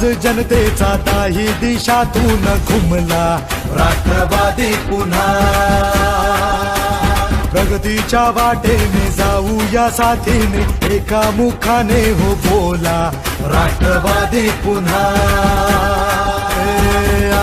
आज जनतेचा दाही दिशातून घुमला. राष्ट्रवादी पुन्हा. प्रगतीच्या वाटेने जाऊ या साथीने एका मुखाने हो बोला. राष्ट्रवादी पुन्हा.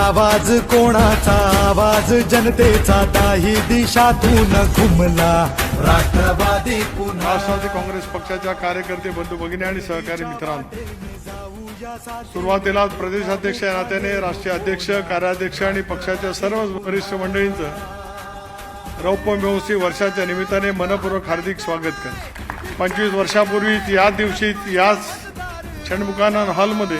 आवाज कोणाचा? आवाज जनतेचा दाही दिशातून घुमला. राष्ट्रवादी पुन्हा. राष्ट्रवादी काँग्रेस पक्षाच्या कार्यकर्ते बंधू भगिनी आणि सहकारी मित्रांनो सुरुवातीला प्रदेशाध्यक्ष या नात्याने राष्ट्रीय अध्यक्ष कार्याध्यक्ष आणि पक्षाच्या सर्व वरिष्ठ मंडळींचं रौप्य महोत्सवी वर्षाच्या निमित्ताने मनपूर्वक हार्दिक स्वागत कर पंचवीस वर्षापूर्वी याच दिवशी याच षणमुखानंद हॉलमध्ये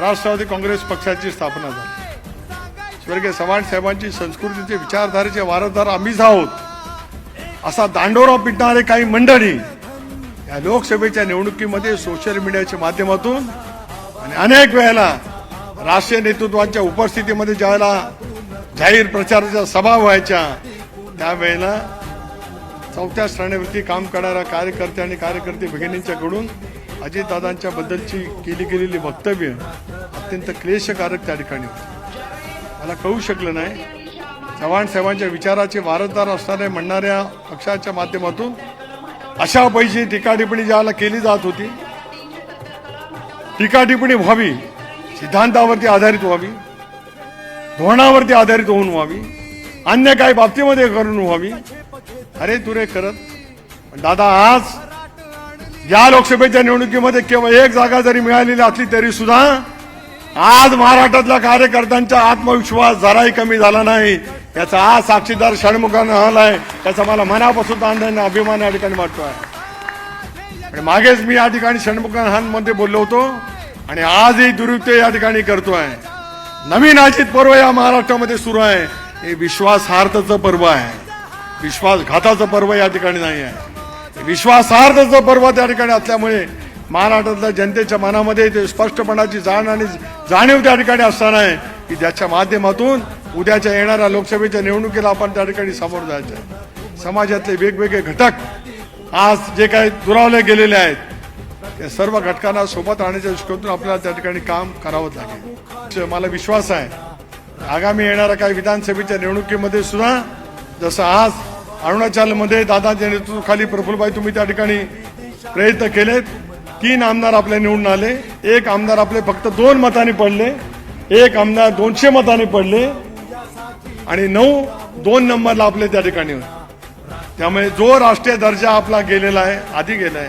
राष्ट्रवादी काँग्रेस पक्षाची स्थापना झाली. स्वर्गीय चव्हाण साहेबांची संस्कृतीचे विचारधारेचे वारसदार आम्हीच आहोत असा दांडोरा पिटणारे काही मंडळी या लोकसभेच्या निवडणुकीमध्ये सोशल मीडियाच्या माध्यमातून आणि अनेक वेळेला राष्ट्रीय नेतृत्वाच्या उपस्थितीमध्ये ज्यावेळेला जाहीर प्रचाराच्या सभा व्हायच्या त्यावेळेला चौथ्या श्रेणीवरती काम करणाऱ्या कार्यकर्ते आणि कार्यकर्ते भगिनींच्याकडून अजितदादांच्या बद्दलची केली गेलेली वक्तव्य अत्यंत क्लेशकारक त्या ठिकाणी मला कळू शकलं नाही. चव्हाण साहेबांच्या विचाराचे वारसदार असणाऱ्या म्हणणाऱ्या पक्षाच्या माध्यमातून अशा पैकी टीका टिप्पणी ज्याला केली जात होती टीका टिप्पणी व्हावी सिद्धांतावरती आधारित व्हावी धोरणावरती आधारित होऊन व्हावी अन्य काही बाबतीमध्ये करून व्हावी. अरे तुरे करत. पण दादा आज या लोकसभेच्या निवडणुकीमध्ये केवळ एक जागा जरी मिळालेली असली तरी सुद्धा आज महाराष्ट्रातल्या कार्यकर्त्यांचा आत्मविश्वास जराही कमी झाला नाही. याचा आज साक्षीदार षण्मुखानं आहे. त्याचा मला मनापासून आनंद अभिमान या ठिकाणी वाटतो आहे आणि मागेच मी या ठिकाणी षणमुखानमध्ये बोललो होतो आणि आजही दुरुपयोग या ठिकाणी करतो आहे नवीन अजित पर्व या महाराष्ट्रामध्ये सुरू आहे. हे विश्वासार्थचं पर्व आहे. विश्वासघाताचं पर्व या ठिकाणी नाही आहे. विश्वासार्थचं पर्व त्या ठिकाणी असल्यामुळे महाराष्ट्रातल्या जनतेच्या मनामध्ये ते स्पष्टपणाची जाण आणि जाणीव त्या ठिकाणी असताना आहे की ज्याच्या माध्यमातून उद्याच्या येणाऱ्या लोकसभेच्या निवडणुकीला आपण त्या ठिकाणी समोर जायचं आहे. समाजातले वेगवेगळे घटक आज जे काही दुरावले गेलेले आहेत त्या सर्व घटकांना सोबत राहण्याच्या दृष्टीकोनातून आपल्याला त्या ठिकाणी काम करावं लागेल. मला विश्वास आहे आगामी येणाऱ्या काही विधानसभेच्या निवडणुकीमध्ये सुद्धा जसं आज अरुणाचलमध्ये दादाच्या नेतृत्वाखाली प्रफुल्लबाई तुम्ही त्या ठिकाणी प्रयत्न केलेत. तीन आमदार आपले निवडून आले. एक आमदार आपले फक्त दोन मतांनी पडले. एक आमदार दोनशे मतांनी पडले. आणि नऊ दोन नंबरला आपले त्या ठिकाणी त्यामुळे जो राष्ट्रीय दर्जा आपला गेलेला आहे आधी गेलाय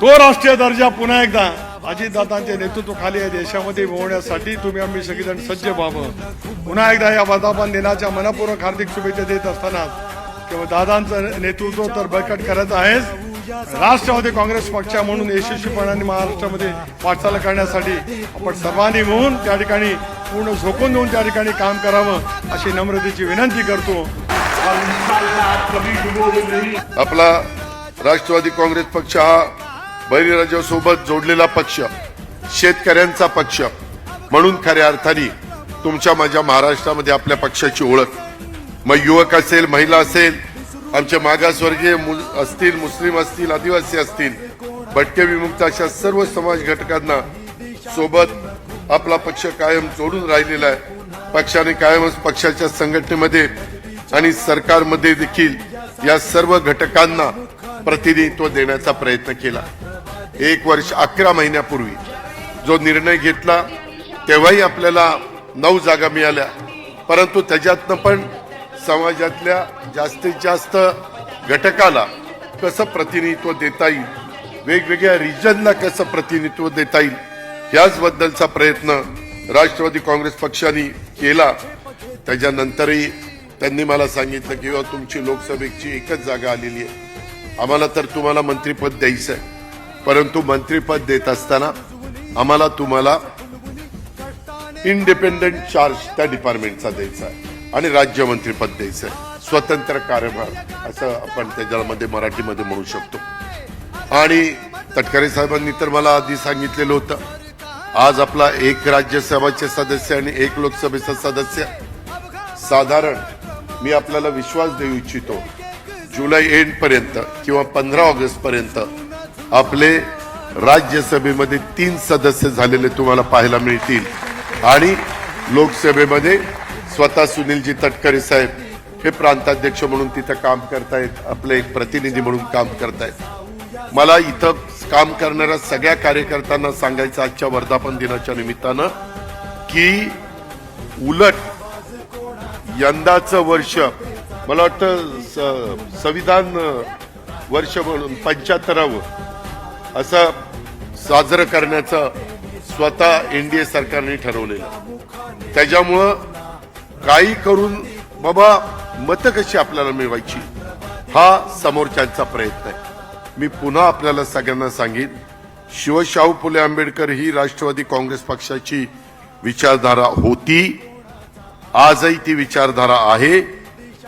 तो राष्ट्रीय दर्जा पुन्हा एकदा अजितदादांच्या नेतृत्वाखाली या देशामध्ये मिळवण्यासाठी तुम्ही आम्ही सगळेजण सज्ज व्हावं. पुन्हा एकदा या वर्धापन दिनाच्या मनपूर्वक हार्दिक शुभेच्छा देत असताना किंवा दादांचं नेतृत्व तर बळकट करत आहेच. राष्ट्रवादी काँग्रेस पक्ष म्हणून यशस्वीपणाने महाराष्ट्रामध्ये वाटचाल करण्यासाठी आपण सर्वांनी मिळून त्या ठिकाणी पूर्ण झोकून देऊन त्या ठिकाणी काम करावं अशी नम्रतेची विनंती करतो. आपला राष्ट्रवादी काँग्रेस पक्ष हा बळीराजासोबत जोडलेला पक्ष शेतकऱ्यांचा पक्ष. म्हणून खऱ्या अर्थाने तुमच्या माझ्या महाराष्ट्रामध्ये आपल्या पक्षाची ओळख. मग युवक असेल महिला असेल आमचे मागासवर्गीय मु- असतील मुस्लिम असतील आदिवासी असतील भटके विमुक्त अशा सर्व समाज घटकांना सोबत आपला पक्ष कायम जोडून राहिलेला आहे. पक्षाने कायमच पक्षाच्या संघटनेमध्ये आणि सरकारमध्ये देखील या सर्व घटकांना प्रतिनिधित्व देण्याचा प्रयत्न केला. एक वर्ष अकरा महिन्यापूर्वी जो निर्णय घेतला तेव्हाही आपल्याला नऊ जागा मिळाल्या. परंतु त्याच्यातनं पण समाजातल्या जास्तीत जास्त घटकाला कसं प्रतिनिधित्व देता येईल? वेगवेगळ्या रिजनला कसं प्रतिनिधित्व देता येईल? याचबद्दलचा प्रयत्न राष्ट्रवादी काँग्रेस पक्षाने केला. त्याच्यानंतरही त्यांनी मला सांगितलं की तुमची लोकसभेची एकच जागा आलेली आहे. आम्हाला तर तुम्हाला मंत्रीपद द्यायचं आहे परंतु मंत्रीपद देत असताना आम्हाला तुम्हाला इंडिपेंडंट चार्ज त्या डिपार्टमेंटचा द्यायचा आहे आणि राज्यमंत्रीपद द्यायचं आहे स्वतंत्र कार्यभार असं आपण त्याच्यामध्ये मराठीमध्ये म्हणू शकतो. आणि तटकरे साहेबांनी तर मला आधी सांगितलेलं होतं आज आपला एक राज्यसभाचे सदस्य आणि एक लोकसभेचा सदस्य. साधारण मी आपल्याला विश्वास देऊ इच्छितो जुलै एंड पर्यंत किंवा पंधरा ऑगस्ट पर्यंत आपले राज्यसभेमध्ये तीन सदस्य झालेले तुम्हाला पाहायला मिळतील. आणि लोकसभेमध्ये स्वतः सुनीलजी तटकरे साहेब हे प्रांताध्यक्ष म्हणून तिथं काम करतायत आपले एक प्रतिनिधी म्हणून काम करतायत. मला इथं काम करणाऱ्या सगळ्या कार्यकर्त्यांना सांगायचं आजच्या वर्धापन दिनाच्या निमित्तानं की उलट यंदाचं वर्ष मला वाटतं स- संविधान वर्ष म्हणून पंच्याहत्तरावं असं साजरं करण्याचं स्वतः एन डी ए सरकारने ठरवलेलं. त्याच्यामुळं काही करून बाबा मतं कशी आपल्याला मिळवायची हा समोरच्यांचा प्रयत्न आहे. मी पुन्हा आपल्याला सगळ्यांना सांगेन शिवशाहू फुले आंबेडकर ही राष्ट्रवादी काँग्रेस पक्षाची विचारधारा होती. आजही ती विचारधारा आहे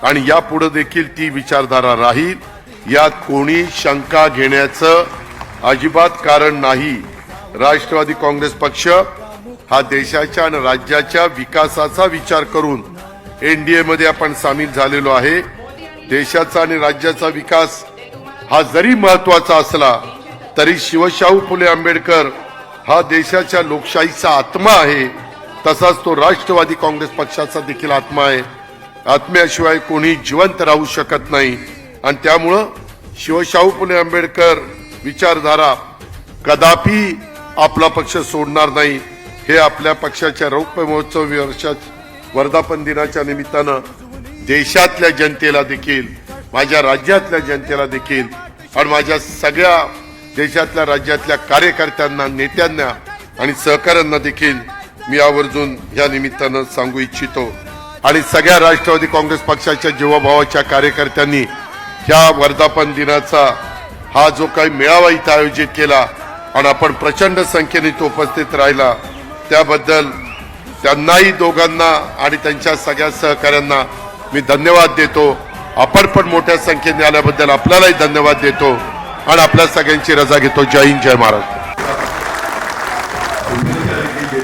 आणि यापुढे देखील ती विचारधारा राहील. यात कोणी शंका घेण्याचं अजिबात कारण नाही. राष्ट्रवादी काँग्रेस पक्ष हा देशाच्या आणि राज्याच्या विकासाचा विचार करून एनडीए मध्ये आपण सामील झालेलो आहे. देशाचा आणि राज्याचा विकास हा जरी महत्त्वाचा असला तरी शिवशाहू फुले आंबेडकर हा देशाच्या लोकशाहीचा आत्मा आहे. तसाच तो राष्ट्रवादी काँग्रेस पक्षाचा देखील आत्मा आहे. आत्म्याशिवाय कोणी जिवंत राहू शकत नाही. आणि त्यामुळं शिवशाहू फुले आंबेडकर विचारधारा कदापि आपला पक्ष सोडणार नाही. हे आपल्या पक्षाच्या रौप्य महोत्सव वर्षात वर्धापन दिनाच्या निमित्तानं देशातल्या जनतेला देखील माझ्या राज्यातल्या जनतेला देखील आणि माझ्या सगळ्या देशातल्या राज्यातल्या कार्यकर्त्यांना नेत्यांना आणि सहकाऱ्यांना देखील मी आवर्जून या निमित्तानं सांगू इच्छितो. आणि सगळ्या राष्ट्रवादी काँग्रेस पक्षाच्या जीवाभावाच्या कार्यकर्त्यांनी ह्या वर्धापन दिनाचा हा जो काही मेळावा इथं आयोजित केला आणि आपण प्रचंड संख्येने तो उपस्थित राहिला त्याबद्दल त्यांनाही दोघांना आणि त्यांच्या सगळ्या सहकाऱ्यांना मी धन्यवाद देतो. आपण पण मोठ्या संख्येने आल्याबद्दल आपल्यालाही धन्यवाद देतो आणि आपल्या सगळ्यांची रजा घेतो. जय हिंद जय महाराज